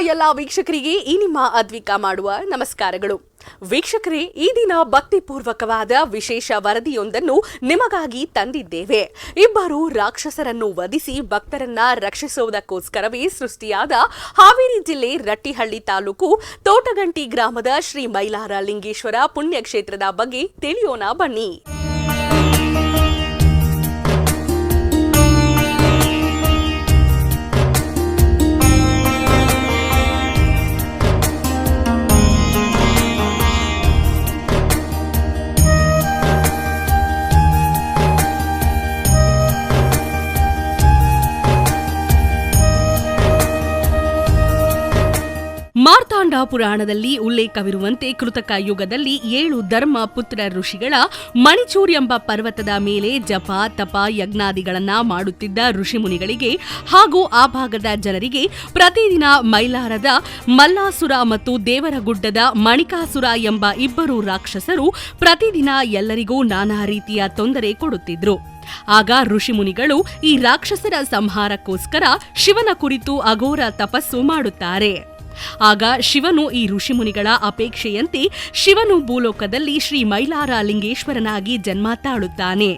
ಎಲ್ಲ ವೀಕ್ಷಕರಿಗೆ ಈ ನಿಮ್ಮ ಅದ್ವಿಕ ಮಾಡುವ ನಮಸ್ಕಾರಗಳು. ವೀಕ್ಷಕರೇ, ಈ ದಿನ ಭಕ್ತಿಪೂರ್ವಕವಾದ ವಿಶೇಷ ವರದಿಯೊಂದನ್ನು ನಿಮಗಾಗಿ ತಂದಿದ್ದೇವೆ. ಇಬ್ಬರು ರಾಕ್ಷಸರನ್ನು ವಧಿಸಿ ಭಕ್ತರನ್ನ ರಕ್ಷಿಸುವುದಕ್ಕೋಸ್ಕರವೇ ಸೃಷ್ಟಿಯಾದ ಹಾವೇರಿ ಜಿಲ್ಲೆ ರಟ್ಟಿಹಳ್ಳಿ ತಾಲೂಕು ತೋಟಗಂಟಿ ಗ್ರಾಮದ ಶ್ರೀ ಮೈಲಾರ ಲಿಂಗೇಶ್ವರ ಪುಣ್ಯಕ್ಷೇತ್ರದ ಬಗ್ಗೆ ತಿಳಿಯೋಣ ಬನ್ನಿ. ಮಾರ್ತಾಂಡ ಪುರಾಣದಲ್ಲಿ ಉಲ್ಲೇಖವಿರುವಂತೆ ಕೃತಕ ಯುಗದಲ್ಲಿ ಏಳು ಧರ್ಮ ಪುತ್ರ ಋಷಿಗಳ ಮಣಿಚೂರ್ ಎಂಬ ಪರ್ವತದ ಮೇಲೆ ಜಪ, ತಪ, ಯಜ್ಞಾದಿಗಳನ್ನ ಮಾಡುತ್ತಿದ್ದ ಋಷಿಮುನಿಗಳಿಗೆ ಹಾಗೂ ಆ ಭಾಗದ ಜನರಿಗೆ ಪ್ರತಿದಿನ ಮೈಲಾರದ ಮಲ್ಲಾಸುರ ಮತ್ತು ದೇವರಗುಡ್ಡದ ಮಣಿಕಾಸುರ ಎಂಬ ಇಬ್ಬರು ರಾಕ್ಷಸರು ಪ್ರತಿದಿನ ಎಲ್ಲರಿಗೂ ನಾನಾ ರೀತಿಯ ತೊಂದರೆ ಕೊಡುತ್ತಿದ್ರು. ಆಗ ಋಷಿಮುನಿಗಳು ಈ ರಾಕ್ಷಸರ ಸಂಹಾರಕ್ಕೋಸ್ಕರ ಶಿವನ ಕುರಿತು ಅಘೋರ ತಪಸ್ಸು ಮಾಡುತ್ತಾರೆ. ಆಗ ಶಿವನು ಈ ಋಷಿಮುನಿಗಳ ಅಪೇಕ್ಷೆಯಂತೆ ಶಿವನು ಭೂಲೋಕದಲ್ಲಿ ಶ್ರೀ ಮೈಲಾರ ಲಿಂಗೇಶ್ವರನಾಗಿ ಜನ್ಮ ತಾಳುತ್ತಾನೆ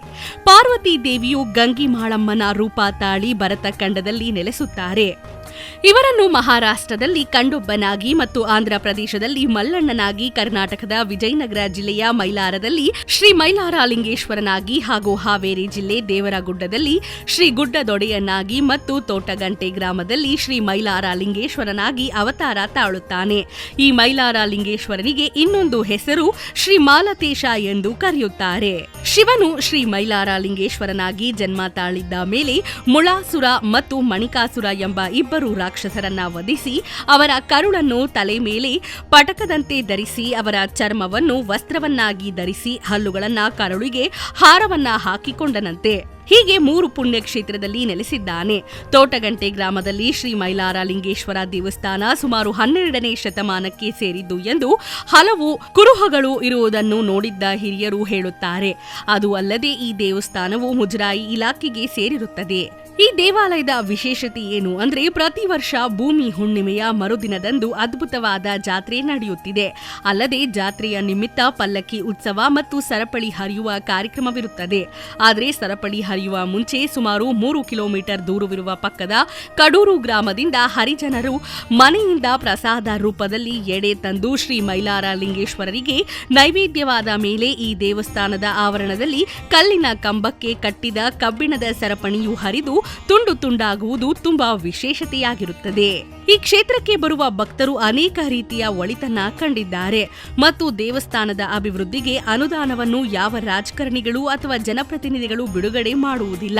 ಪಾರ್ವತಿ ದೇವಿಯು ಗಂಗಿಮಾಳಮ್ಮನ ರೂಪ ತಾಳಿ ಭರತಖಂಡದಲ್ಲಿ ನೆಲೆಸುತ್ತಾರೆ. ಇವರನ್ನು ಮಹಾರಾಷ್ಟ್ರದಲ್ಲಿ ಕಂಡೊಬ್ಬನಾಗಿ ಮತ್ತು ಆಂಧ್ರ ಪ್ರದೇಶದಲ್ಲಿ ಮಲ್ಲಣ್ಣನಾಗಿ, ಕರ್ನಾಟಕದ ವಿಜಯನಗರ ಜಿಲ್ಲೆಯ ಮೈಲಾರದಲ್ಲಿ ಶ್ರೀ ಮೈಲಾರ ಲಿಂಗೇಶ್ವರನಾಗಿ ಹಾಗೂ ಹಾವೇರಿ ಜಿಲ್ಲೆ ದೇವರಗುಡ್ಡದಲ್ಲಿ ಶ್ರೀ ಗುಡ್ಡದೊಡೆಯನ್ನಾಗಿ ಮತ್ತು ತೋಟಗಂಟೆ ಗ್ರಾಮದಲ್ಲಿ ಶ್ರೀ ಮೈಲಾರ ಲಿಂಗೇಶ್ವರನಾಗಿ ಅವತಾರ ತಾಳುತ್ತಾನೆ. ಈ ಮೈಲಾರ ಲಿಂಗೇಶ್ವರನಿಗೆ ಇನ್ನೊಂದು ಹೆಸರು ಶ್ರೀ ಮಾಲತೇಶ ಎಂದು ಕರೆಯುತ್ತಾರೆ. ಶಿವನು ಶ್ರೀ ಮೈಲಾರ ಲಿಂಗೇಶ್ವರನಾಗಿ ಜನ್ಮ ತಾಳಿದ್ದ ಮೇಲೆ ಮುಳಾಸುರ ಮತ್ತು ಮಣಿಕಾಸುರ ಎಂಬ ಇಬ್ಬರು ರಾಕ್ಷಸರನ್ನ ವಧಿಸಿ ಅವರ ಕರುಳನ್ನು ತಲೆ ಮೇಲೆ ಪಟಕದಂತೆ ಧರಿಸಿ ಅವರ ಚರ್ಮವನ್ನು ವಸ್ತ್ರವನ್ನಾಗಿ ಧರಿಸಿ ಹಲ್ಲುಗಳನ್ನ ಕರುಳಿಗೆ ಹಾರವನ್ನ ಹಾಕಿಕೊಂಡನಂತೆ. ಹೀಗೆ ಮೂರು ಪುಣ್ಯಕ್ಷೇತ್ರದಲ್ಲಿ ನೆಲೆಸಿದ್ದಾನೆ. ತೋಟಗಂಟೆ ಗ್ರಾಮದಲ್ಲಿ ಶ್ರೀ ಮೈಲಾರ ಲಿಂಗೇಶ್ವರ ದೇವಸ್ಥಾನ ಸುಮಾರು ಹನ್ನೆರಡನೇ ಶತಮಾನಕ್ಕೆ ಸೇರಿದ್ದು ಎಂದು ಹಲವು ಕುರುಹಗಳು ಇರುವುದನ್ನು ನೋಡಿದ್ದ ಹಿರಿಯರು ಹೇಳುತ್ತಾರೆ. ಅದು ಅಲ್ಲದೆ ಈ ದೇವಸ್ಥಾನವು ಮುಜರಾಯಿ ಇಲಾಖೆಗೆ ಸೇರಿರುತ್ತದೆ. ಈ ದೇವಾಲಯದ ವಿಶೇಷತೆ ಏನು ಅಂದ್ರೆ ಪ್ರತಿ ವರ್ಷ ಭೂಮಿ ಹುಣ್ಣಿಮೆಯ ಮರುದಿನದಂದು ಅದ್ಭುತವಾದ ಜಾತ್ರೆ ನಡೆಯುತ್ತಿದೆ. ಅಲ್ಲದೆ ಜಾತ್ರೆಯ ನಿಮಿತ್ತ ಪಲ್ಲಕ್ಕಿ ಉತ್ಸವ ಮತ್ತು ಸರಪಳಿ ಹರಿಯುವ ಕಾರ್ಯಕ್ರಮವಿರುತ್ತದೆ. ಆದರೆ ಸರಪಳಿ ಹರಿಯುವ ಮುಂಚೆ ಸುಮಾರು ಮೂರು ಕಿಲೋಮೀಟರ್ ದೂರವಿರುವ ಪಕ್ಕದ ಕಡೂರು ಗ್ರಾಮದಿಂದ ಹರಿಜನರು ಮನೆಯಿಂದ ಪ್ರಸಾದ ರೂಪದಲ್ಲಿ ಎಡೆ ತಂದು ಶ್ರೀ ಮೈಲಾರ ಲಿಂಗೇಶ್ವರರಿಗೆ ನೈವೇದ್ಯವಾದ ಮೇಲೆ ಈ ದೇವಸ್ಥಾನದ ಆವರಣದಲ್ಲಿ ಕಲ್ಲಿನ ಕಂಬಕ್ಕೆ ಕಟ್ಟಿದ ಕಬ್ಬಿಣದ ಸರಪಣಿಯು ಹರಿದು ತುಂಡು ತುಂಡಾಗುವುದು ತುಂಬಾ ವಿಶೇಷತೆಯಾಗಿರುತ್ತದೆ. ಈ ಕ್ಷೇತ್ರಕ್ಕೆ ಬರುವ ಭಕ್ತರು ಅನೇಕ ರೀತಿಯ ಒಳಿತನ್ನ ಕಂಡಿದ್ದಾರೆ. ಮತ್ತು ದೇವಸ್ಥಾನದ ಅಭಿವೃದ್ಧಿಗೆ ಅನುದಾನವನ್ನು ಯಾವ ರಾಜಕಾರಣಿಗಳು ಅಥವಾ ಜನಪ್ರತಿನಿಧಿಗಳು ಬಿಡುಗಡೆ ಮಾಡುವುದಿಲ್ಲ.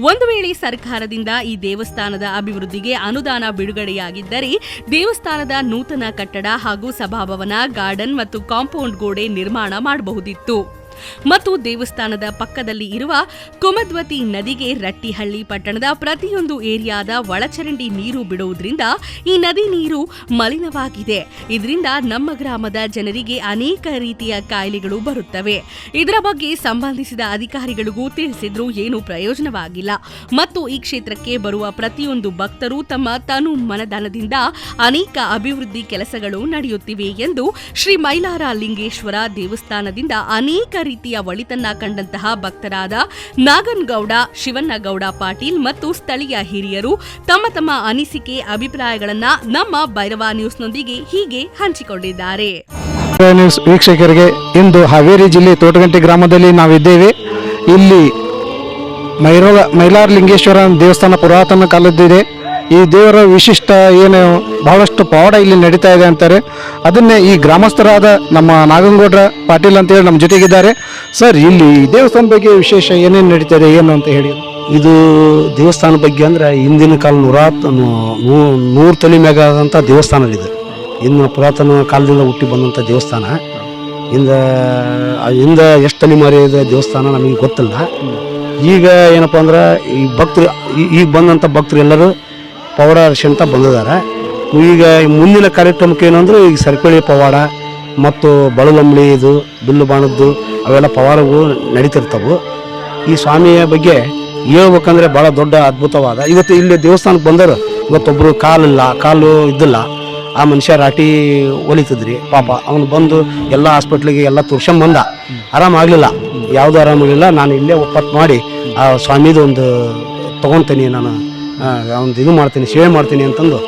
ಒಂದು ವೇಳೆ ಸರ್ಕಾರದಿಂದ ಈ ದೇವಸ್ಥಾನದ ಅಭಿವೃದ್ಧಿಗೆ ಅನುದಾನ ಬಿಡುಗಡೆಯಾಗಿದ್ದರೆ, ದೇವಸ್ಥಾನದ ನೂತನ ಕಟ್ಟಡ ಹಾಗೂ ಸಭಾಭವನ, ಗಾರ್ಡನ್ ಮತ್ತು ಕಾಂಪೌಂಡ್ ಗೋಡೆ ನಿರ್ಮಾಣ ಮಾಡಬಹುದಿತ್ತು. ಮತ್ತು ದೇವಸ್ಥಾನದ ಪಕ್ಕದಲ್ಲಿ ಇರುವ ಕುಮದ್ವತಿ ನದಿಗೆ ರಟ್ಟಿಹಳ್ಳಿ ಪಟ್ಟಣದ ಪ್ರತಿಯೊಂದು ಏರಿಯಾದ ಒಳಚರಂಡಿ ನೀರು ಬಿಡುವುದರಿಂದ ಈ ನದಿ ನೀರು ಮಲಿನವಾಗಿದೆ. ಇದರಿಂದ ನಮ್ಮ ಗ್ರಾಮದ ಜನರಿಗೆ ಅನೇಕ ರೀತಿಯ ಕಾಯಿಲೆಗಳು ಬರುತ್ತವೆ. ಇದರ ಬಗ್ಗೆ ಸಂಬಂಧಿಸಿದ ಅಧಿಕಾರಿಗಳಿಗೂ ತಿಳಿಸಿದ್ರು ಏನು ಪ್ರಯೋಜನವಾಗಿಲ್ಲ. ಮತ್ತು ಈ ಕ್ಷೇತ್ರಕ್ಕೆ ಬರುವ ಪ್ರತಿಯೊಂದು ಭಕ್ತರು ತಮ್ಮ ತನು ಮನದಾನದಿಂದ ಅನೇಕ ಅಭಿವೃದ್ಧಿ ಕೆಲಸಗಳು ನಡೆಯುತ್ತಿವೆ ಎಂದು ಶ್ರೀ ಮೈಲಾರ ಲಿಂಗೇಶ್ವರ ದೇವಸ್ಥಾನದಿಂದ ಅನೇಕ ರೀತಿಯ ಒಳಿತನ್ನ ಕಂಡಂತಹ ಭಕ್ತರಾದ ನಾಗನ್ಗೌಡ ಶಿವಣ್ಣಗೌಡ ಪಾಟೀಲ್ ಮತ್ತು ಸ್ಥಳೀಯ ಹಿರಿಯರು ತಮ್ಮ ತಮ್ಮ ಅನಿಸಿಕೆ, ಅಭಿಪ್ರಾಯಗಳನ್ನ ನಮ್ಮ ಭೈರವ ನ್ಯೂಸ್ನೊಂದಿಗೆ ಹೀಗೆ ಹಂಚಿಕೊಂಡಿದ್ದಾರೆ. ನ್ಯೂಸ್ ವೀಕ್ಷಕರಿಗೆ, ಇಂದು ಹಾವೇರಿ ಜಿಲ್ಲೆ ತೋಟಗಂಟೆ ಗ್ರಾಮದಲ್ಲಿ ನಾವಿದ್ದೇವೆ. ಇಲ್ಲಿ ಮೈಲಾರ ಲಿಂಗೇಶ್ವರ ದೇವಸ್ಥಾನ ಪುರಾತನ ಕಾಲದ್ದಿದೆ. ಈ ದೇವರ ವಿಶಿಷ್ಟ ಏನು ಬಹಳಷ್ಟು ಪವಾಡ ಇಲ್ಲಿ ನಡೀತಾ ಇದೆ ಅಂತಾರೆ. ಅದನ್ನೇ ಈ ಗ್ರಾಮಸ್ಥರಾದ ನಮ್ಮ ನಾಗಂಗೌಡ್ರ ಪಾಟೀಲ್ ಅಂತೇಳಿ ನಮ್ಮ ಜೊತೆಗಿದ್ದಾರೆ. ಸರ್, ಇಲ್ಲಿ ದೇವಸ್ಥಾನ ಬಗ್ಗೆ ವಿಶೇಷ ಏನೇನು ನಡೀತಾ ಇದೆ ಏನು ಅಂತ ಹೇಳಿ. ಇದು ದೇವಸ್ಥಾನ ಬಗ್ಗೆ ಅಂದ್ರೆ ಹಿಂದಿನ ಕಾಲ ನೂರಾತ್ ನೂರು ತಲೆ ಮ್ಯಾಗ ಆದಂಥ ದೇವಸ್ಥಾನ ಇದೆ ಇನ್ನು ಪುರಾತನ ಕಾಲದಿಂದ ಹುಟ್ಟಿ ಬಂದಂಥ ದೇವಸ್ಥಾನ. ಇಂದ ಇಂದ ಎಷ್ಟು ತಲೆಮಾರಿ ಇದೆ ದೇವಸ್ಥಾನ ನಮಗೆ ಗೊತ್ತಿಲ್ಲ. ಈಗ ಏನಪ್ಪ ಅಂದ್ರೆ ಈ ಭಕ್ತರು ಈಗ ಬಂದಂಥ ಭಕ್ತರು ಎಲ್ಲರೂ ಪವಾಡ ಅಂತ ಬಂದಿದ್ದಾರೆ. ಈಗ ಮುಂದಿನ ಕಾರ್ಯಕ್ರಮಕ್ಕೆ ಏನಂದ್ರೆ ಈಗ ಸರ್ಪಳಿ ಪವಾಡ ಮತ್ತು ಬಳಲಂಬಳಿ ಇದು, ಬಿಲ್ಲು ಬಾಣದ್ದು, ಅವೆಲ್ಲ ಪವಾಡಗಳು ನಡೀತಿರ್ತವು. ಈ ಸ್ವಾಮಿಯ ಬಗ್ಗೆ ಹೇಳ್ಬೇಕಂದ್ರೆ ಭಾಳ ದೊಡ್ಡ ಅದ್ಭುತವಾದ. ಇವತ್ತು ಇಲ್ಲಿ ದೇವಸ್ಥಾನಕ್ಕೆ ಬಂದರು ಇವತ್ತೊಬ್ಬರು ಕಾಲಿಲ್ಲ, ಕಾಲು ಇದ್ದಿಲ್ಲ. ಆ ಮನುಷ್ಯ ರಾಟಿ ಒಲಿತಿದ್ರಿ, ಪಾಪ. ಅವನು ಬಂದು ಎಲ್ಲ ಹಾಸ್ಪಿಟ್ಲಿಗೆ ಎಲ್ಲ ತೋರ್ಸ್ಕೊಂಡ್ ಬಂದ. ಆರಾಮಾಗಲಿಲ್ಲ ಯಾವುದೂ ಆರಾಮಾಗಲಿಲ್ಲ ನಾನು ಇಲ್ಲೇ ಒಪ್ಪತ್ತು ಮಾಡಿ ಆ ಸ್ವಾಮಿದು ಒಂದು ತೊಗೊತೀನಿ ನಾನು. ಒಂದು ಇದು ಮಾಡ್ತೀನಿ, ಸೇವೆ ಮಾಡ್ತೀನಿ ಅಂತಂದು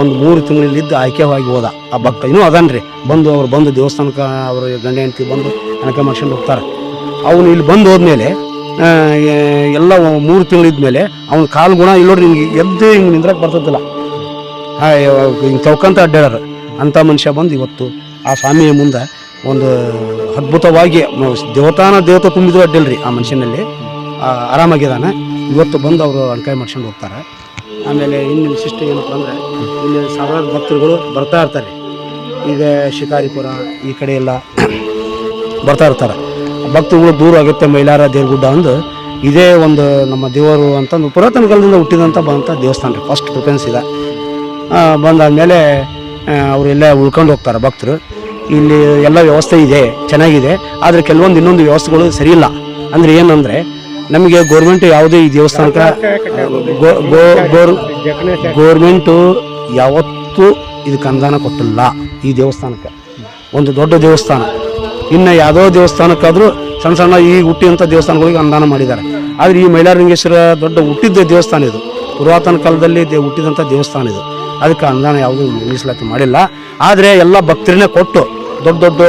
ಒಂದು ಮೂರು ತಿಂಗಳಲ್ಲಿದ್ದು ಆಯ್ಕೆವಾಗಿ ಹೋದ. ಆ ಭಕ್ತ ಇನ್ನೂ ಅದನ್ರಿ. ಬಂದು ಅವ್ರು ಬಂದು ದೇವಸ್ಥಾನಕ್ಕೆ ಅವರು ಗಂಡ ಹೆಂಡತಿ ಬಂದು ಅನಕ ಮಾಡ್ಕೊಂಡು ಹೋಗ್ತಾರೆ. ಅವನು ಇಲ್ಲಿ ಬಂದು ಹೋದ್ಮೇಲೆ ಎಲ್ಲ ಮೂರು ತಿಂಗಳಿದ್ಮೇಲೆ ಅವ್ನ ಕಾಲು ಗುಣ ಇಲ್ಲೋಡ್ರಿ ಹಿಂಗೆ ಎದ್ದು ಹಿಂಗೆ ನಿಂದ್ರಕ್ಕೆ ಬರ್ತದಿಲ್ಲ. ಹಿಂಗೆ ಚೌಕಂತ ಅಡ್ಡಾಡರು ಅಂಥ ಮನುಷ್ಯ ಬಂದು ಇವತ್ತು ಆ ಸ್ವಾಮಿಯ ಮುಂದೆ ಒಂದು ಅದ್ಭುತವಾಗಿ ದೇವತಾನ ದೇವತೆ ತುಂಬಿದ್ರು ಅಡ್ಡಲ್ರಿ ಆ ಮನುಷ್ಯನಲ್ಲಿ. ಆರಾಮಾಗಿದ್ದಾನೆ. ಇವತ್ತು ಬಂದು ಅವರು ಅಣ್ಕಾಯಿ ಮಾಡ್ಕೊಂಡು ಹೋಗ್ತಾರೆ. ಆಮೇಲೆ ಇನ್ನು ವಿಶಿಷ್ಟ ಏನಪ್ಪ ಅಂದರೆ ಇಲ್ಲಿ ಸಾವಿರಾರು ಭಕ್ತರುಗಳು ಬರ್ತಾ ಇರ್ತಾರೆ. ಈಗ ಶಿಕಾರಿಪುರ ಈ ಕಡೆ ಎಲ್ಲ ಬರ್ತಾ ಇರ್ತಾರೆ. ಭಕ್ತರುಗಳು ದೂರ ಆಗುತ್ತೆ ಮೈಲಾರ ದೇವಗುಡ್ಡ ಅಂದು ಇದೇ ಒಂದು ನಮ್ಮ ದೇವರು ಅಂತಂದು ಪುರಾತನ ಕಾಲದಿಂದ ಹುಟ್ಟಿದಂಥ ಬಂದಂಥ ದೇವಸ್ಥಾನ ರೀ. ಫಸ್ಟ್ ಪ್ರಿಫರೆನ್ಸ್ ಇದೆ. ಬಂದಾದಮೇಲೆ ಅವರೆಲ್ಲ ಉಳ್ಕೊಂಡು ಹೋಗ್ತಾರೆ ಭಕ್ತರು. ಇಲ್ಲಿ ಎಲ್ಲ ವ್ಯವಸ್ಥೆ ಇದೆ, ಚೆನ್ನಾಗಿದೆ. ಆದರೆ ಕೆಲವೊಂದು ಇನ್ನೊಂದು ವ್ಯವಸ್ಥೆಗಳು ಸರಿಯಿಲ್ಲ ಅಂದರೆ ಏನಂದರೆ ನಮಗೆ ಗೋರ್ಮೆಂಟ್ ಯಾವುದೇ ಈ ದೇವಸ್ಥಾನಕ್ಕೆ ಗೋರ್ಮೆಂಟು ಯಾವತ್ತೂ ಇದಕ್ಕೆ ಅನುದಾನ ಕೊಟ್ಟಿಲ್ಲ ಈ ದೇವಸ್ಥಾನಕ್ಕೆ. ಒಂದು ದೊಡ್ಡ ದೇವಸ್ಥಾನ. ಇನ್ನು ಯಾವುದೋ ದೇವಸ್ಥಾನಕ್ಕಾದರೂ ಸಣ್ಣ ಸಣ್ಣ ಈ ಹುಟ್ಟಿದಂಥ ದೇವಸ್ಥಾನಗಳಿಗೆ ಅನುದಾನ ಮಾಡಿದ್ದಾರೆ. ಆದರೆ ಈ ಮೈಲಾರಲಿಂಗೇಶ್ವರ ದೊಡ್ಡ ಹುಟ್ಟಿದ್ದ ದೇವಸ್ಥಾನ ಇದು. ಪುರಾತನ ಕಾಲದಲ್ಲಿ ದೇ ಹುಟ್ಟಿದಂಥ ದೇವಸ್ಥಾನ ಇದು. ಅದಕ್ಕೆ ಅನುದಾನ ಯಾವುದೂ ಮೀಸಲಾತಿ ಮಾಡಿಲ್ಲ. ಆದರೆ ಎಲ್ಲ ಭಕ್ತರನ್ನೇ ಕೊಟ್ಟು, ದೊಡ್ಡ ದೊಡ್ಡ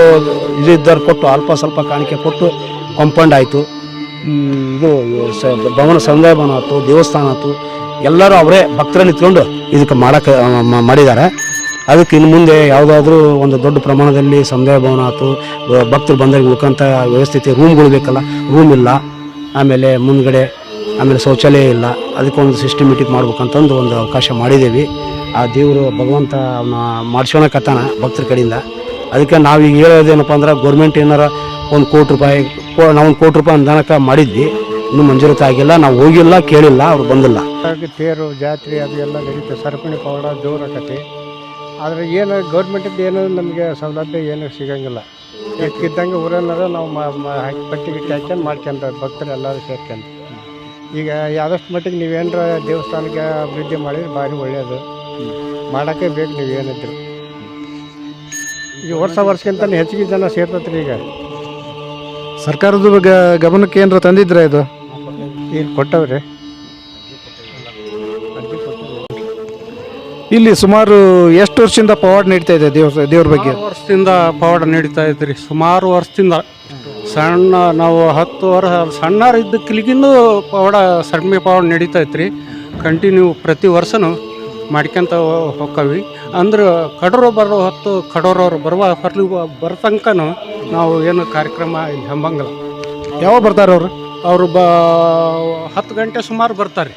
ಇದು ಇದ್ದವ್ರು ಕೊಟ್ಟು, ಅಲ್ಪ ಸ್ವಲ್ಪ ಕಾಣಿಕೆ ಕೊಟ್ಟು ಕಾಂಪೌಂಡ್ ಆಯಿತು. ಇದು ಭವನ ಸಮುದಾಯ ಭವನ ಆಯ್ತು ದೇವಸ್ಥಾನ ಆಯ್ತು ಎಲ್ಲರೂ ಅವರೇ ಭಕ್ತರಲ್ಲಿ ನಿಂತ್ಕೊಂಡು ಇದಕ್ಕೆ ಮಾಡೋಕೆ ಮಾಡಿದ್ದಾರೆ. ಅದಕ್ಕೆ ಇನ್ನು ಮುಂದೆ ಯಾವುದಾದ್ರೂ ಒಂದು ದೊಡ್ಡ ಪ್ರಮಾಣದಲ್ಲಿ ಸಮುದಾಯ ಭವನ ಆಯ್ತು ಭಕ್ತರು ಬಂದಾಗ ಉಳ್ಕೊಂತ ವ್ಯವಸ್ಥಿತ ರೂಮ್ಗಳು ಬೇಕಲ್ಲ, ರೂಮ್ ಇಲ್ಲ. ಆಮೇಲೆ ಮುಂದ್ಗಡೆ ಆಮೇಲೆ ಶೌಚಾಲಯ ಇಲ್ಲ. ಅದಕ್ಕೊಂದು ಸಿಸ್ಟಮೆಟಿಕ್ ಮಾಡ್ಬೇಕಂತಂದು ಒಂದು ಅವಕಾಶ ಮಾಡಿದ್ದೀವಿ. ಆ ದೇವರು ಭಗವಂತ ಅವನ್ನ ಮಾಡ್ಸ್ಕೊಳಕತ್ತಾನ ಭಕ್ತರ ಕಡೆಯಿಂದ. ಅದಕ್ಕೆ ನಾವೀಗ ಹೇಳೋದೇನಪ್ಪ ಅಂದ್ರೆ ಗೌರ್ಮೆಂಟ್ ಏನಾರ ಒಂದು ಕೋಟಿ ರೂಪಾಯಿ ನಾವು ಕೋಟಿ ರೂಪಾಯಿ ಅನುದಾನಕ್ಕೆ ಮಾಡಿದ್ವಿ. ಇನ್ನು ಮಂಜೂರಾತಿ ಆಗಿಲ್ಲ. ನಾವು ಹೋಗಿಲ್ಲ, ಕೇಳಿಲ್ಲ, ಅವ್ರು ಬಂದಿಲ್ಲ. ತೇರು, ಜಾತ್ರೆ ಅದು ಎಲ್ಲ ನಡೀತದೆ ಸರಪಣಿ ಪವಾಡ ಆಕತಿ. ಆದರೆ ಏನು ಗೌರ್ಮೆಂಟಿಂದ ಏನೋ ನಮಗೆ ಸೌಲಭ್ಯ ಏನೂ ಸಿಗಂಗಿಲ್ಲ. ಇದ್ದಂಗೆ ಊರನ್ನಾರ ನಾವು ಪಟ್ಟಿ ಗಿಟ್ಟಿ ಹಾಕ್ಯಂಡು ಮಾಡ್ಕೊಂಡ್ರೆ ಭಕ್ತರು ಎಲ್ಲರೂ ಸೇರ್ಕೊಂಡು. ಈಗ ಆದಷ್ಟು ಮಟ್ಟಿಗೆ ನೀವೇನರ ದೇವಸ್ಥಾನಕ್ಕೆ ಅಭಿವೃದ್ಧಿ ಮಾಡಿದ್ರೆ ಭಾರಿ ಒಳ್ಳೆಯದು ಮಾಡೋಕ್ಕೆ ಬೇಕು ನೀವು ಏನಿದ್ರು ಈ ವರ್ಷ ವರ್ಷಕ್ಕಿಂತ ಹೆಚ್ಚಿಗೆ ಜನ ಸೇರ್ತತ್ರಿ ಈಗ. ಸರ್ಕಾರದ ಬಗ್ಗೆ ಗಮನಕ್ಕೆ ಏನಾರ ತಂದಿದ್ರ ಇದು? ಇಲ್ಲಿ ಕೊಟ್ಟವ್ರಿ. ಇಲ್ಲಿ ಸುಮಾರು ಎಷ್ಟು ವರ್ಷದಿಂದ ಪವಾಡ ನೀಡ್ತಾ ಇದೆ ದೇವ್ರ ದೇವ್ರ ಬಗ್ಗೆ? ವರ್ಷದಿಂದ ಪವಾಡ ನಡೀತಾ ಇದ್ರಿ ಸುಮಾರು ವರ್ಷದಿಂದ. ಸಣ್ಣ ನಾವು ಹತ್ತು ವರ್ಷ ಸಣ್ಣ ಇದ್ದಕ್ಕಿಲಿಗಿನ್ನೂ ಪವಾಡ ಸಣ್ಣ ಪವಾಡ ನಡೀತಾ ಇತ್ತು ರೀ ಕಂಟಿನ್ಯೂ ಪ್ರತಿ ವರ್ಷನೂ ಮಾಡ್ಕೊಂತ ಹೋಕ್ಕವಿ ಅಂದ್ರೆ ಕಡೋರು ಬರೋ ಹೊತ್ತು ಕಡೋರವ್ರು ಬರುವ ಪರ್ಲಿ ಬರ ತನಕನೂ ನಾವು ಏನು ಕಾರ್ಯಕ್ರಮ ಇಲ್ಲಿ ಹಂಬಂಗಿಲ್ಲ. ಯಾವಾಗ ಬರ್ತಾರೆ ಅವರು? ಅವರು ಬ ಹತ್ತು ಗಂಟೆ ಸುಮಾರು ಬರ್ತಾರೆ.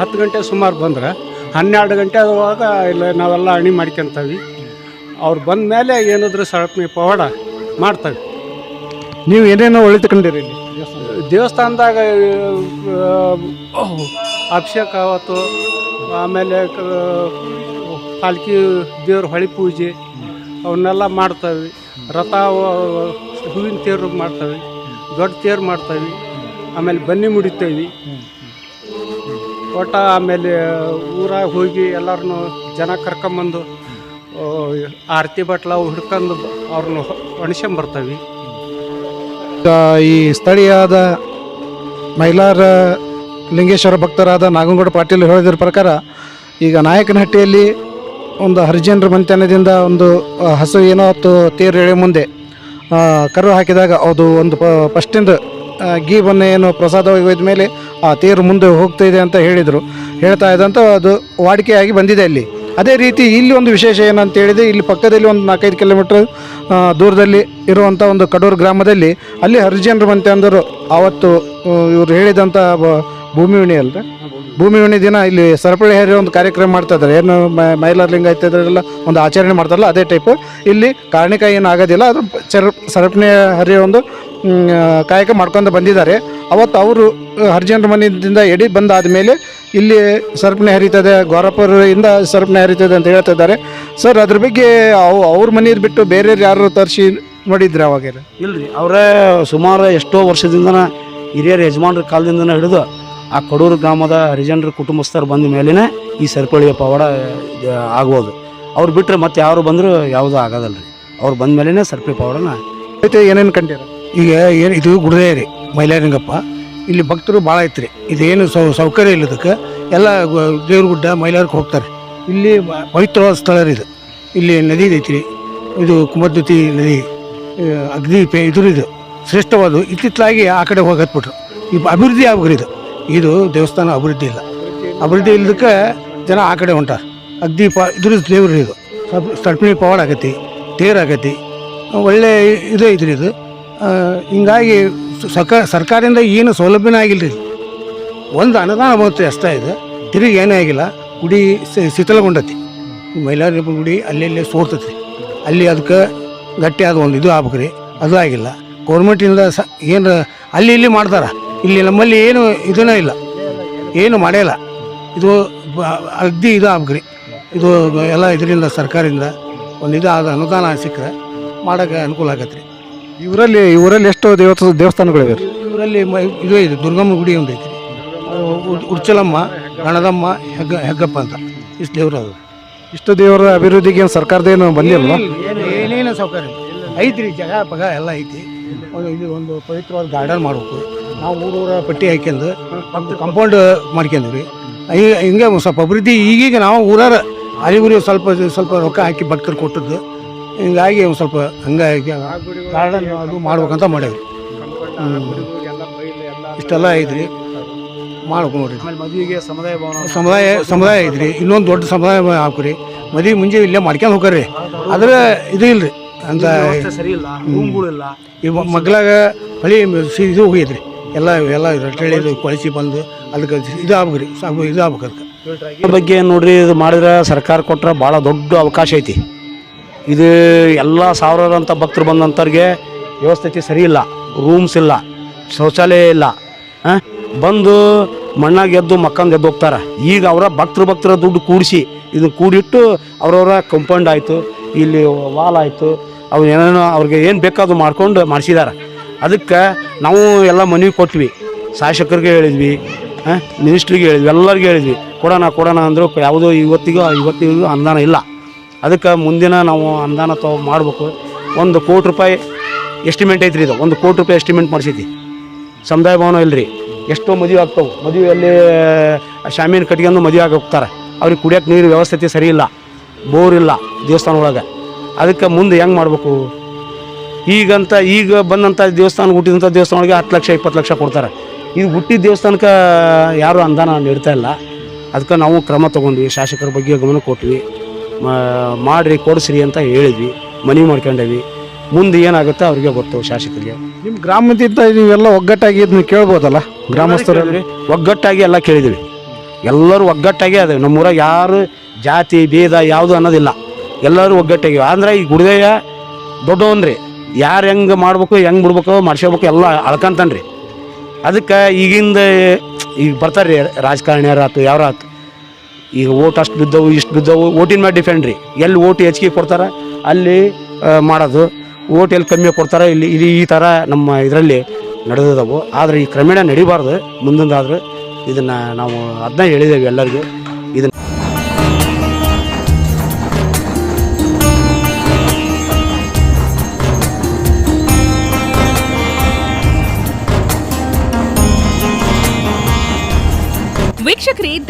ಹತ್ತು ಗಂಟೆ ಸುಮಾರು ಬಂದ್ರೆ ಹನ್ನೆರಡು ಗಂಟೆ ಆಗುವಾಗ ಇಲ್ಲ ನಾವೆಲ್ಲ ಅಣಿ ಮಾಡ್ಕೊಂತೀವಿ. ಅವ್ರು ಬಂದ ಮೇಲೆ ಏನಾದರೂ ಸಳಪ್ನಿ ಪವಾಡ ಮಾಡ್ತವೆ. ನೀವು ಏನೇನೋ ಒಳಿತುಕೊಂಡಿರಿ ದೇವಸ್ಥಾನದಾಗ ಅಭಿಷೇಕ ಆವತ್ತು ಆಮೇಲೆ ಪಾಲ್ಕಿ ದೇವ್ರ ಹೊಳಿ ಪೂಜೆ, ಅವನ್ನೆಲ್ಲ ಮಾಡ್ತೇವೆ. ರಥ ಹೂವಿನ ತೇರು ಮಾಡ್ತೇವೆ, ದೊಡ್ಡ ತೇರು ಮಾಡ್ತೇವೆ. ಆಮೇಲೆ ಬನ್ನಿ ಮುಡಿತೇವೆ. ಒಟ್ಟ ಆಮೇಲೆ ಊರಾಗ ಹೋಗಿ ಎಲ್ಲರನ್ನು ಜನ ಕರ್ಕೊಂಬಂದು ಆರತಿ ಬಟ್ಲ ಹಿಡ್ಕೊಂಡು ಅವ್ರನ್ನ ಒಣಸ್ಕೊಂಬರ್ತೇವೆ ಈ ಸ್ಥಳೀಯದ ಮೈಲಾರ ಲಿಂಗೇಶ್ವರ ಭಕ್ತರಾದ ನಾಗನಗೌಡ ಪಾಟೀಲ್ ಹೇಳಿದ್ರ ಪ್ರಕಾರ, ಈಗ ನಾಯಕನಹಟ್ಟಿಯಲ್ಲಿ ಒಂದು ಹರಿಜನರ ಮಂತ್ಯಾನದಿಂದ ಒಂದು ಹಸು ಏನೋ ಹೊತ್ತು ತೇರು ಎಳೆ ಮುಂದೆ ಕರು ಹಾಕಿದಾಗ ಅದು ಒಂದು ಪ ಗೀ ಬನ್ನ ಏನು ಪ್ರಸಾದವಾಗಿ ಒಯ್ದ ಮೇಲೆ ಆ ತೇರು ಮುಂದೆ ಹೋಗ್ತಾ ಇದೆ ಅಂತ ಹೇಳಿದರು. ಹೇಳ್ತಾ ಇದ್ದಂಥ ಅದು ವಾಡಿಕೆಯಾಗಿ ಬಂದಿದೆ ಅಲ್ಲಿ. ಅದೇ ರೀತಿ ಇಲ್ಲಿ ಒಂದು ವಿಶೇಷ ಏನಂತ ಹೇಳಿದರೆ, ಇಲ್ಲಿ ಪಕ್ಕದಲ್ಲಿ ಒಂದು ನಾಲ್ಕೈದು ಕಿಲೋಮೀಟ್ರ್ ದೂರದಲ್ಲಿ ಇರುವಂಥ ಒಂದು ಕಡೂರು ಗ್ರಾಮದಲ್ಲಿ ಅಲ್ಲಿ ಹರಿಜನರು ಮಂತೆ ಅಂದರು ಆವತ್ತು ಇವರು ಹೇಳಿದಂಥ ಭೂಮಿ ಉಣಿ ಅಲ್ರಿ? ಭೂಮಿ ಉಣಿ ದಿನ ಇಲ್ಲಿ ಸರಪಳಿ ಹೇರಿ ಒಂದು ಕಾರ್ಯಕ್ರಮ ಮಾಡ್ತಾ ಇದ್ದಾರೆ. ಏನು ಮೈಲಾರ್ಲಿಂಗ ಇದ್ದರೆಲ್ಲ ಒಂದು ಆಚರಣೆ ಮಾಡ್ತಾರಲ್ಲ, ಅದೇ ಟೈಪ್ ಇಲ್ಲಿ ಕಾರಣಿಕ ಏನು ಆಗೋದಿಲ್ಲ ಅದು ಚರ ಸರಪಣಿ ಹರಿಯೋ ಒಂದು ಕಾಯಕ ಮಾಡ್ಕೊಂಡು ಬಂದಿದ್ದಾರೆ. ಅವತ್ತು ಅವರು ಹರಿಜನರ ಮನೆಯಿಂದ ಎಡಿ ಬಂದಾದ ಮೇಲೆ ಇಲ್ಲಿ ಸರಪಣಿ ಹರಿತದೆ ಗೋರಪುರದಿಂದ ಸರಪಣಿ ಹರಿತದೆ ಅಂತ ಹೇಳ್ತಾ ಇದ್ದಾರೆ. ಸರ್, ಅದ್ರ ಬಗ್ಗೆ ಅವು ಅವ್ರ ಮನೆಯವ್ರು ಬಿಟ್ಟು ಬೇರೆಯವ್ರು ಯಾರು ತರಿಸಿ ನೋಡಿದ್ರೆ ಅವಾಗೆಲ್ಲ? ಇಲ್ರಿ, ಅವರೇ ಸುಮಾರು ಎಷ್ಟೋ ವರ್ಷದಿಂದನ ಹಿರಿಯರ ಯಜಮಾನ್ರ ಕಾಲದಿಂದನ ಹಿಡಿದು ಆ ಕಡೂರು ಗ್ರಾಮದ ಹರಿಜನರ ಕುಟುಂಬಸ್ಥರು ಬಂದ ಮೇಲೇ ಈ ಸರಪಳಿಯ ಪವಾಡ ಆಗ್ಬೋದು. ಅವ್ರು ಬಿಟ್ಟರೆ ಮತ್ತೆ ಯಾರು ಬಂದರೂ ಯಾವುದೂ ಆಗೋದಲ್ಲ ರೀ. ಅವ್ರು ಬಂದ ಮೇಲೇ ಸರ್ಪಳಿ ಪವಾಡನ ಐತೆ ಏನೇನು ಕಂಡಿರ? ಈಗ ಏನು ಇದು ಗುಡದೇ ರೀ ಮೈಲಾರಿಂಗಪ್ಪ ಇಲ್ಲಿ ಭಕ್ತರು ಭಾಳ ಐತ್ರಿ. ಇದೇನು ಸೌ ಸೌಕರ್ಯ ಇಲ್ಲ ಇದಕ್ಕೆ. ಎಲ್ಲ ದೇವ್ರ ಗುಡ್ಡ ಮೈಲಾರಕ್ಕೆ ಹೋಗ್ತಾರೆ. ಇಲ್ಲಿ ಪವಿತ್ರವಾದ ಸ್ಥಳ ರೀ ಇದು. ಇಲ್ಲಿ ನದಿ ರೀ ಇದು ಕುಮದ್ವತಿ ನದಿ ಅಗ್ನಿ ಪೇ ಇದ್ರ ಇದು ಶ್ರೇಷ್ಠವಾದ. ಇತ್ತಿತ್ತಲಾಗಿ ಆ ಕಡೆ ಹೋಗಿ ಹತ್ಬಿಟ್ರು ಈ ಅಭಿವೃದ್ಧಿ ಆಗ್ಬೇಕು ಇದು. ಇದು ದೇವಸ್ಥಾನ ಅಭಿವೃದ್ಧಿ ಇಲ್ಲ. ಅಭಿವೃದ್ಧಿ ಇಲ್ಲದಕ್ಕೆ ಜನ ಆ ಕಡೆ ಹೊಂಟಾರ. ಅಗ್ದಿ ಪ ಇದ್ರ ದೇವ್ರ ಇದು. ಸಟ್ಮಿ ಪವಾಡ ಆಗೈತಿ, ತೇರ್ ಆಗೈತಿ, ಒಳ್ಳೆ ಇದು ಐತ್ರಿ ಇದು. ಹಿಂಗಾಗಿ ಸಕ ಸರ್ಕಾರದಿಂದ ಏನು ಸೌಲಭ್ಯನೇ ಆಗಿಲ್ಲ ರೀ ಒಂದು ಅನುದಾನ ಬರುತ್ತೆ ಅಷ್ಟೇ ಇದು. ತಿರುಗಿ ಏನೇ ಆಗಿಲ್ಲ, ಗುಡಿ ಶಿಥಲಗೊಂಡತಿ. ಮೈಲಾರಿ ಗುಡಿ ಅಲ್ಲಿ ಅಲ್ಲೇ ಸೋರ್ತತಿ. ಅಲ್ಲಿ ಅದಕ್ಕೆ ಗಟ್ಟಿಯಾದ ಒಂದು ಇದು ಆಗ್ಬೇಕ್ರಿ. ಅದು ಆಗಿಲ್ಲ. ಗೌರ್ಮೆಂಟಿಂದ ಸ, ಏನು ಅಲ್ಲಿ ಇಲ್ಲಿ ಮಾಡ್ತಾರೆ. ಇಲ್ಲಿ ನಮ್ಮಲ್ಲಿ ಏನು ಇದನ್ನೂ ಇಲ್ಲ. ಏನು ಇಲ್ಲ ಇದು ಅಗ್ದಿ ಇದು ಆಗ್ರಿ ಇದು ಎಲ್ಲ ಇದರಿಂದ ಸರ್ಕಾರದಿಂದ ಒಂದು ಇದು ಆದ ಅನುದಾನ ಸಿಕ್ಕರೆ ಮಾಡೋಕ್ಕೆ ಅನುಕೂಲ ಆಗತ್ತೆ ರೀ. ಇವರಲ್ಲಿ ಇವರಲ್ಲಿ ಎಷ್ಟು ದೇವತ ದೇವಸ್ಥಾನಗಳಿವೆ ರೀ. ಇವರಲ್ಲಿ ಮ- ಇದು ಇದೆ ದುರ್ಗಮ್ಮ ಗುಡಿ ಒಂದು ಐತಿ ಉಡ್ಚಲಮ್ಮ ಗಣದಮ್ಮ ಹೆಗ್ಗ ಹೆಗ್ಗಪ್ಪ ಅಂತ. ಇಷ್ಟು ದೇವರು ಅದು ಇಷ್ಟು ದೇವರ ಅಭಿವೃದ್ಧಿಗೆ ಏನು ಸರ್ಕಾರದೇನು ಬಂದಿಲ್ಲ ಏನು ಏನೇನು ಸೌಕರ್ಯ ಇಲ್ಲ. ಐತ್ರಿ ಜಗ ಪಗ ಎಲ್ಲ ಐತಿ. ಒಂದು ಇದು ಒಂದು ಪವಿತ್ರವಾದ ಗಾರ್ಡನ್ ಮಾಡ್ಬೇಕು. ನಾವು ಊರೂರ ಪಟ್ಟಿ ಹಾಕ್ಯಂದು ಕಂಪೌಂಡ್ ಮಾಡ್ಕೊಂಡ್ರಿ ಈಗ ಹಿಂಗೆ ಒಂದು ಸ್ವಲ್ಪ ಅಭಿವೃದ್ಧಿ ಈಗೀಗ ನಾವು ಊರಾರ ಊರಿಗೆ ಸ್ವಲ್ಪ ಸ್ವಲ್ಪ ರೊಕ್ಕ ಹಾಕಿ ಭಕ್ತರು ಕೊಟ್ಟದ್ದು. ಹಿಂಗಾಗಿ ಒಂದು ಸ್ವಲ್ಪ ಹಂಗಾಗಿ ಗಾರ್ಡನ್ ಅದು ಮಾಡ್ಬೇಕಂತ ಮಾಡೇವಿ ಇಷ್ಟೆಲ್ಲ ಐತ್ರಿ ಮಾಡ್ಬೇಕು ನೋಡ್ರಿ. ಮದುವೆಗೆ ಸಮುದಾಯ ಭವನ ಸಮುದಾಯ ಸಮುದಾಯ ಐತ್ರಿ ಇನ್ನೊಂದು ದೊಡ್ಡ ಸಮುದಾಯ ಹಾಕ್ರಿ. ಮದುವೆ ಮುಂಜೆ ಇಲ್ಲೇ ಮಾಡ್ಕೊಂಡು ಹೋಗ್ರಿ. ಅದ್ರ ಇದು ಇಲ್ರಿ. ಅಂತ ಸರಿ ಇಲ್ಲ ಇಲ್ಲ. ಈ ಮಗ್ಲಾಗ ಹಳಿ ಇದು ಹೋಗೈತ್ರಿ ಎಲ್ಲ ಎಲ್ಲ ರಟ್ಟಳಿದು ಕೊಳಿಸಿ ಬಂದು ಅದಕ್ಕೆ ಇದು ರೀ ಸಾಕು ಇದು ಆಗ್ಬೇಕು ಅದಕ್ಕೆ ಇದ್ರ ಬಗ್ಗೆ ನೋಡ್ರಿ, ಇದು ಮಾಡಿದ್ರೆ ಸರ್ಕಾರ ಕೊಟ್ರೆ ಭಾಳ ದೊಡ್ಡ ಅವಕಾಶ ಐತಿ. ಇದು ಎಲ್ಲ ಸಾವಿರಾರು ಅಂತ ಭಕ್ತರು ಬಂದಂಥವ್ರಿಗೆ ವ್ಯವಸ್ಥೆ ಸರಿ ಇಲ್ಲ, ರೂಮ್ಸ್ ಇಲ್ಲ, ಶೌಚಾಲಯ ಇಲ್ಲ, ಹಾಂ? ಬಂದು ಮಣ್ಣಾಗ ಎದ್ದು ಮಕ್ಕಂದು ಎದ್ದು ಹೋಗ್ತಾರೆ. ಈಗ ಅವರ ಭಕ್ತರು ಭಕ್ತರ ದುಡ್ಡು ಕೂಡಿಸಿ ಇದನ್ನು ಕೂಡಿಟ್ಟು ಅವರವರ ಕಂಪೌಂಡ್ ಆಯಿತು, ಇಲ್ಲಿ ವಾಲ್ ಆಯಿತು ಅವ್ರು ಏನೇನೋ ಅವ್ರಿಗೆ ಏನು ಬೇಕಾದ್ರು ಮಾಡ್ಕೊಂಡು ಮಾಡಿಸಿದಾರೆ. ಅದಕ್ಕೆ ನಾವು ಎಲ್ಲ ಮನವಿ ಕೊಟ್ವಿ. ಶಾಸಕರಿಗೆ ಹೇಳಿದ್ವಿ, ಹಾಂ ಮಿನಿಸ್ಟ್ರಿಗೆ ಹೇಳಿದ್ವಿ, ಎಲ್ಲರಿಗೂ ಹೇಳಿದ್ವಿ. ಕೊಡೋಣ ಕೊಡೋಣ ಅಂದರು ಯಾವುದೋ ಇವತ್ತಿಗೂ ಇವತ್ತಿಗೂ ಅನುದಾನ ಇಲ್ಲ. ಅದಕ್ಕೆ ಮುಂದಿನ ನಾವು ಅನುದಾನ ತಗೊ ಮಾಡಬೇಕು. ಒಂದು ಕೋಟಿ ರೂಪಾಯಿ ಎಸ್ಟಿಮೇಟ್ ಐತ್ರಿ ಇದು. ಒಂದು ಕೋಟಿ ರೂಪಾಯಿ ಎಸ್ಟಿಮೇಟ್ ಮಾಡಿಸೈತಿ ಸಮುದಾಯ ಭವನ ಇಲ್ಲರಿ ಎಷ್ಟೋ ಮದುವೆ ಆಗ್ತವೆ. ಮದುವೆಯಲ್ಲಿ ಶಾಮೀನು ಕಟ್ಕೊಂಡು ಮದುವೆ ಆಗಿ ಹೋಗ್ತಾರೆ. ಅವ್ರಿಗೆ ಕುಡಿಯೋಕೆ ನೀರು ವ್ಯವಸ್ಥೆ ಸರಿ ಇಲ್ಲ. ಬೋರ್ ಇಲ್ಲ ದೇವಸ್ಥಾನ ಒಳಗೆ ಅದಕ್ಕೆ ಮುಂದೆ ಹೆಂಗೆ ಮಾಡಬೇಕು? ಈಗಂತ ಈಗ ಬಂದಂಥ ದೇವಸ್ಥಾನ ಹುಟ್ಟಿದಂಥ ದೇವಸ್ಥಾನಗಳಿಗೆ ಹತ್ತು ಲಕ್ಷ ಇಪ್ಪತ್ತು ಲಕ್ಷ ಕೊಡ್ತಾರೆ. ಈಗ ಹುಟ್ಟಿದ ದೇವಸ್ಥಾನಕ್ಕೆ ಯಾರು ಅನುದಾನ ನೀಡ್ತಾ ಇಲ್ಲ. ಅದಕ್ಕೆ ನಾವು ಕ್ರಮ ತೊಗೊಂಡ್ವಿ ಶಾಸಕರ ಬಗ್ಗೆ ಗಮನ ಕೊಟ್ವಿ. ಮಾಡಿರಿ ಕೊಡಿಸ್ರಿ ಅಂತ ಹೇಳಿದ್ವಿ ಮನವಿ ಮಾಡ್ಕೊಂಡೇವಿ. ಮುಂದೆ ಏನಾಗುತ್ತೆ ಅವ್ರಿಗೆ ಗೊತ್ತು ಶಾಸಕರಿಗೆ. ನಿಮ್ಮ ಗ್ರಾಮದಿಂದ ನೀವೆಲ್ಲ ಒಗ್ಗಟ್ಟಾಗಿ ಇದನ್ನ ಕೇಳ್ಬೋದಲ್ಲ? ಗ್ರಾಮಸ್ಥರು ಕೇಳಿದ್ವಿ. ಒಗ್ಗಟ್ಟಾಗಿ ಎಲ್ಲ ಕೇಳಿದ್ವಿ. ಎಲ್ಲರೂ ಒಗ್ಗಟ್ಟಾಗಿ ಅದೇ ನಮ್ಮೂರ ಯಾರು ಜಾತಿ ಭೇದ ಯಾವುದು ಅನ್ನೋದಿಲ್ಲ. ಎಲ್ಲರೂ ಒಗ್ಗಟ್ಟಾಗಿ. ಅಂದರೆ ಈ ಗುಡಿದೆಯ ದೊಡ್ಡವನ್ರಿ. ಯಾರು ಹೆಂಗೆ ಮಾಡ್ಬೇಕು, ಹೆಂಗೆ ಬಿಡ್ಬೇಕು, ಮಾಡ್ಸ್ಕೋಬೇಕು ಎಲ್ಲ ಅಳ್ಕಂತಾನ್ರಿ. ಅದಕ್ಕೆ ಈಗಿಂದ ಈಗ ಬರ್ತಾರೆ ರೀ ರಾಜಕಾರಣಿಯರು ಆಯ್ತು ಯಾರು ಆತು. ಈಗ ಓಟ್ ಅಷ್ಟು ಬಿದ್ದವು, ಇಷ್ಟು ಬಿದ್ದವು, ಓಟಿನ ಮೇಲೆ ಡಿಫೆಂಡ್ ರೀ. ಎಲ್ಲಿ ಓಟ್ ಹೆಚ್ಚಿಗೆ ಕೊಡ್ತಾರೆ, ಅಲ್ಲಿ ಮಾಡೋದು. ಓಟ್ ಎಲ್ಲಿ ಕಮ್ಮಿ ಕೊಡ್ತಾರೆ, ಇಲ್ಲಿ ಇಲ್ಲಿ ಈ ಥರ ನಮ್ಮ ಇದರಲ್ಲಿ ನಡೆದಿದ್ದವು ಆದರೆ ಈ ಕ್ರಮೇಣ ನಡಿಬಾರ್ದು, ಮುಂದಿಂದಾದ್ರೆ ಇದನ್ನು ನಾವು ಅದನ್ನ ಹೇಳಿದ್ದೇವೆ ಎಲ್ಲರಿಗೂ.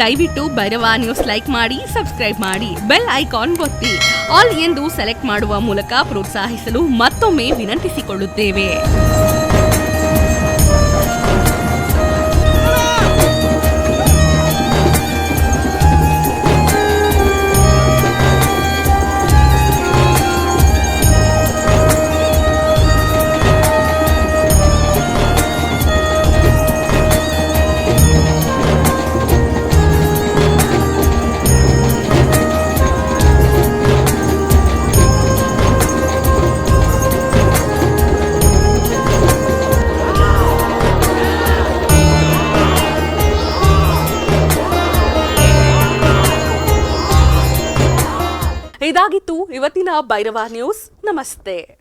ದಯವಿಟ್ಟು ಭೈರವ ನ್ಯೂಸ್ ಲೈಕ್ ಮಾಡಿ ಸಬ್ಸ್ಕ್ರೈಬ್ ಮಾಡಿ ಬೆಲ್ ಐಕಾನ್ ಒತ್ತಿ. ಆಲ್ ಎಂದು ಸೆಲೆಕ್ಟ್ ಮಾಡುವ ಮೂಲಕ ಪ್ರೋತ್ಸಾಹಿಸಲು ಮತ್ತೊಮ್ಮೆ ವಿನಂತಿಸಿಕೊಳ್ಳುತ್ತೇವೆ. ಇವತ್ತಿನ ಭೈರವ ನ್ಯೂಸ್. ನಮಸ್ತೆ.